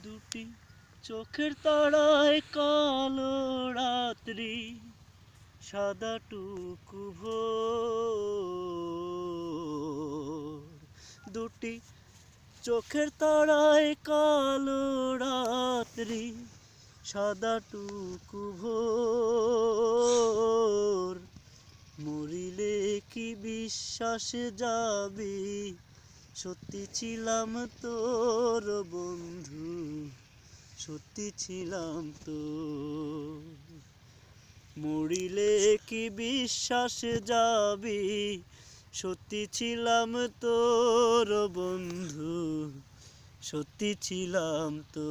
দুটি চোখের তারায় কালো রাত্রি সাদা টুকু দুটি চোখের তারায় কালো রাত্রি সাদা টুকু ভোর। মরিলে কি বিশ্বাস যাবে সত্যি ছিলাম তোর বন্ধু, সত্যি ছিলাম তো মরিলে কি বিশ্বাস যাবি? সত্যি ছিলাম তোর বন্ধু, সত্যি ছিলাম তো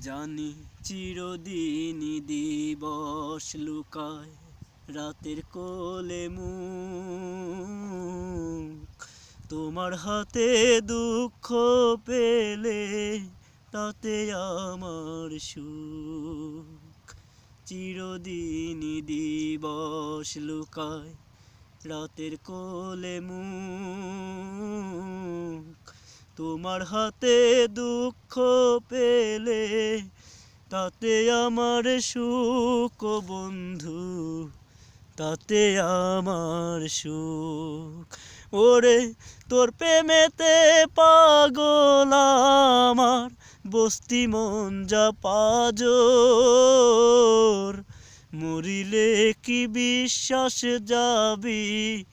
জানি চিরদিনই দিবস লুকায় রাতের কোলে মুখ, তোমার হাতে দুঃখ পেলে তাতে আমার সুখ। চিরদিনই দিবস লুকায় রাতের কোলে মুখ, তোমার হাতে দুঃখ পেলে তাতে আমার সুখ বন্ধু। তাতে আমার সুখ। ওরে তোর প্রেমেতে পাগল আমার, বস্তি মন যা পাজর। মরিলে কি বিশ্বাস যাবি?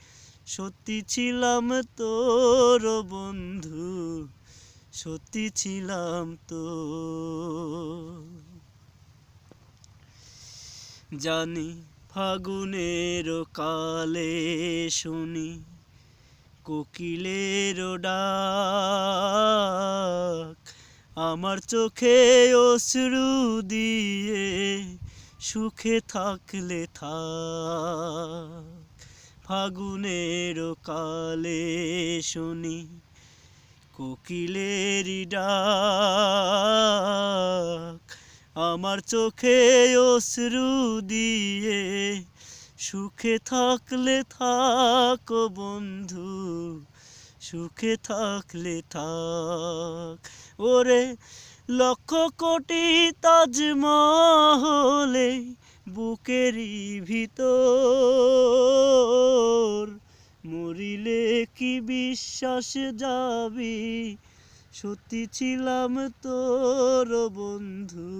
সত্যি ছিলাম তোর বন্ধু সত্যি ছিলাম তো জানি ফাগুনের কালে শুনি কোকিলের ডাক। আমার চোখে অশ্রু দিয়ে সুখে থাকলে থাক। ফাগুনের কালে শুনি কোকিলের ডাক। আমার চোখে অশ্রু দিয়ে সুখে থাকলে থাক বন্ধু, সুখে থাকলে থাক। ওরে লক্ষ কোটি তাজমহলে বুকেরই ভিতর মরিলে কি বিশ্বাস যাবি? সত্যি ছিলাম তোর বন্ধু,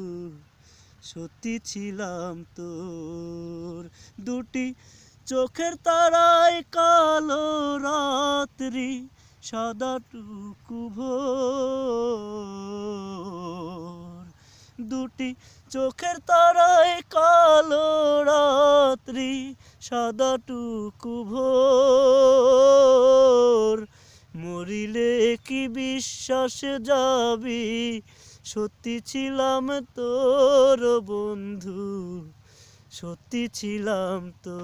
সত্যি ছিলাম তোর। দুটি চোখের তারায় কালো রাত্রি সাদা টুকু ভোর। দুটি চোখের তারায় কালো রাত্রি সাদা টুকু ভোর। মরিলে কি বিশ্বাস যাবি? সত্যি ছিলাম তোর বন্ধু সত্যি ছিলাম তো